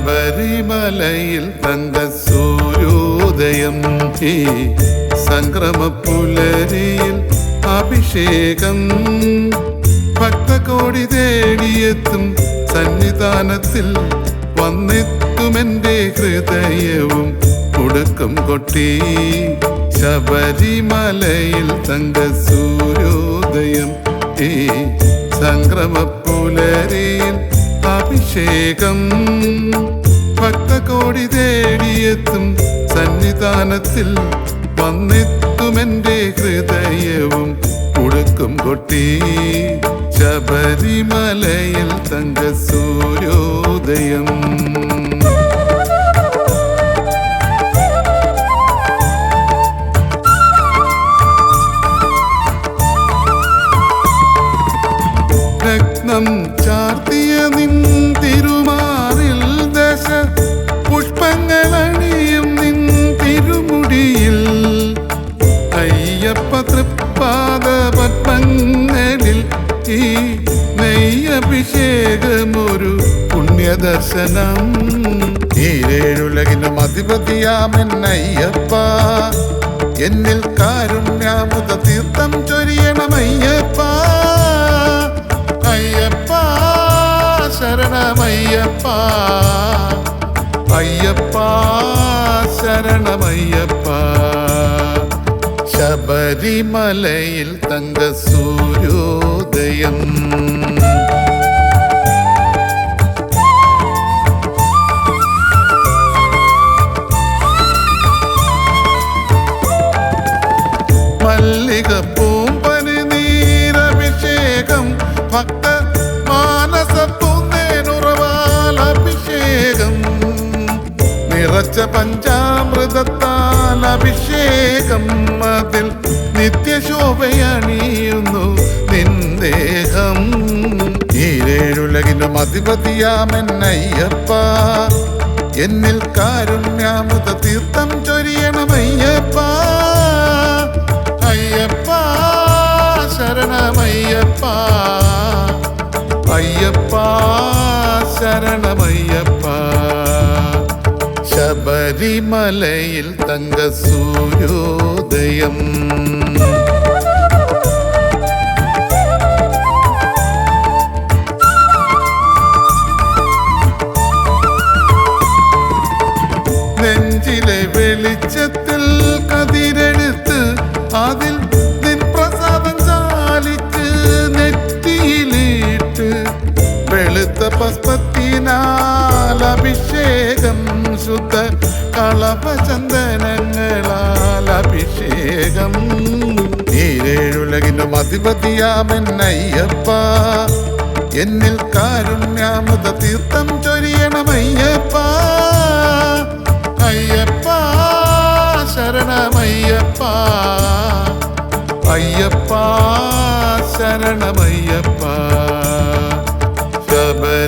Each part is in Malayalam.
ശബരിമലയിൽ തങ്ക സൂര്യോദയം ഈ സംക്രമ പുലരിയിൽ അഭിഷേകം. ഭക്തകോടി തേടിയെത്തും സന്നിധാനത്തിൽ വന്നെത്തുമെന്റെ ഹൃദയവും കൊടുക്കും കൊട്ടി. ശബരിമലയിൽ തങ്ക സൂര്യോദയം ഈ സംക്രമ പുലരിയിൽ അഭിഷേകം. ഭക്തകോടി തേടിയെത്തും സന്നിധാനത്തിൽ വന്നെത്തുമെന്റെ ഹൃദയവും കൊടുക്കും കൊട്ടി. ശബരിമലയിൽ തങ്ക സൂര്യോദയം. നെയ്യഭിഷേകമൊരു പുണ്യദർശനം. ഈരേഴുലകിനും അധിപതിയാമെന്നയ്യപ്പ എന്നിൽ കാരുണ്യാമുത തീർത്ഥം ചൊരിയണമയ്യപ്പ. അയ്യപ്പ ശരണമയ്യപ്പ. അയ്യപ്പ ശരണമയ്യപ്പ. ശബരിമലയിൽ തങ്ക സൂര്യോദയം മല്ലിക പൂമ്പനി നീരഭിഷേകം ഭക്ത നിറച്ച പഞ്ചാമൃതത്താൽ അഭിഷേകം അതിൽ നിത്യശോഭയണിയുന്നു നിന്ദേഹം. ഈരേഴുലകിലും അധിപതിയാമെന്നയ്യപ്പ എന്നിൽ കാരുണ്യാമൃത തീർത്ഥം ചൊരിയണമയ്യപ്പ. അയ്യപ്പ ശരണമയ്യപ്പ. അയ്യപ്പ ശരണമയ്യപ്പ. ശബരിമലയിൽ തങ്ക സൂര്യോദയം നെഞ്ചിലെ വെളിച്ചത്തിൽ കതിരെടുത്ത് അതിൽ നിൻ പ്രസാദം ചാലിച്ച് നെറ്റിയിലിട്ട് വെളുത്ത പസ്പത്തിനാൽ അഭിഷേകം ശുദ്ധ കളഭചന്ദനങ്ങളാൽ അഭിഷേകം. ഈരേഴുലകിനും അധിപതിയാമെന്നയ്യപ്പ എന്നിൽ കാരുണ്യാമൃത തീർത്ഥം ചൊരിയണമയ്യപ്പ. അയ്യപ്പ ശരണമയ്യപ്പ. അയ്യപ്പ ശരണമയ്യപ്പ.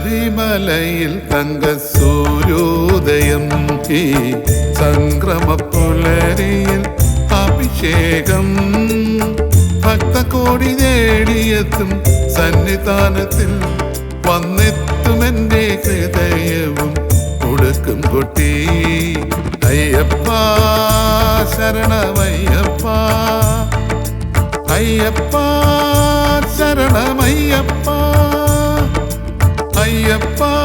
ശബരിമലയിൽ തങ്ക സൂര്യോദയം ഈ സംക്രമ പുലരിയിൽ അഭിഷേകം. ഭക്തകോടി നേടിയെത്തും സന്നിധാനത്തിൽ വന്നെത്തുമെന്റെ ഹൃദയവും. കൊടുക്കും കുട്ടി. അയ്യപ്പ ശരണമയ്യപ്പ. അയ്യപ്പ ശരണമയ്യപ്പ. അയ്യപ്പ